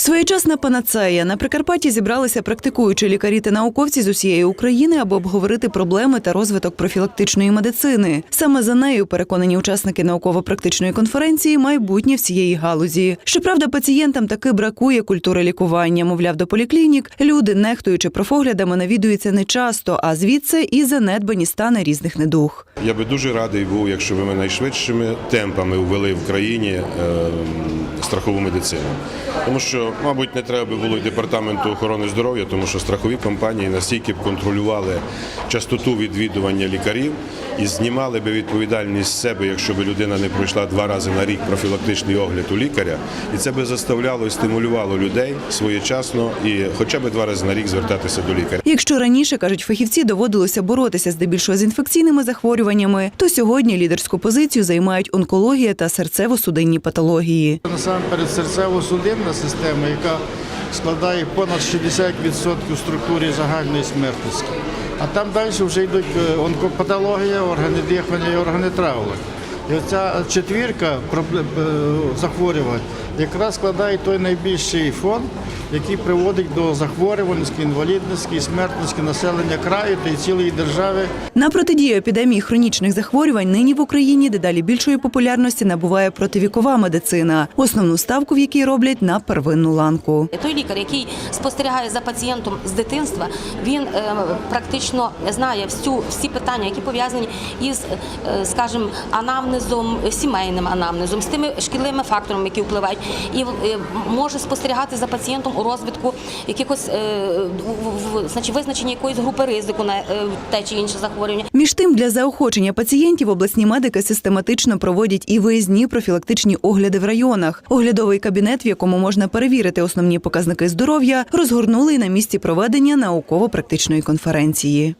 Своєчасна панацея на Прикарпатті зібралися практикуючі лікарі та науковці з усієї України, аби обговорити проблеми та розвиток профілактичної медицини. Саме за нею переконані учасники науково-практичної конференції майбутнє всієї галузі. Щоправда, пацієнтам таки бракує культури лікування. Мовляв, до поліклінік люди, нехтуючи профоглядами, навідуються не часто, а звідси і занедбані стани різних недуг. Я би дуже радий був, якщо б ми найшвидшими темпами ввели в країні е, страхову медицину. Тому що, мабуть, не треба було й департаменту охорони здоров'я, тому що страхові компанії настільки б контролювали частоту відвідування лікарів і знімали би відповідальність з себе, якщо б людина не пройшла два рази на рік профілактичний огляд у лікаря, і це би заставляло і стимулювало людей своєчасно і хоча б два рази на рік звертатися до лікаря. Якщо раніше кажуть фахівці, доводилося боротися здебільшого з інфекційними захворюваннями, то сьогодні лідерську позицію займають онкологія та серцево-судинні патології. Насамперед серцево-судинна система, яка складає понад 60% в структурі загальної смертності. А там далі вже йдуть е, онкопатологія, органи дихання і органи травлення. І оця четвірка е, захворювань якраз складає той найбільший фон, який приводить до захворюваності, інвалідності і смертності населення краю та й цілої держави. На протидію епідемії хронічних захворювань нині в Україні дедалі більшої популярності набуває противікова медицина, основну ставку в якій роблять на первинну ланку. Той лікар, який спостерігає за пацієнтом з дитинства, він е, практично знає всю всі питання, які пов'язані із, е, скажімо, анамнезом, сімейним анамнезом, з тими шкідливими факторами, які впливають, і е, може спостерігати за пацієнтом у розвитку якихось е, значить, визначення якоїсь групи ризику на е, те чи інше захворювання. Між тим, для заохочення пацієнтів обласні медики систематично проводять і виїзні профілактичні огляди в районах. Оглядовий кабінет, в якому можна перевірити основні показники здоров'я, розгорнули на місці проведення науково-практичної конференції.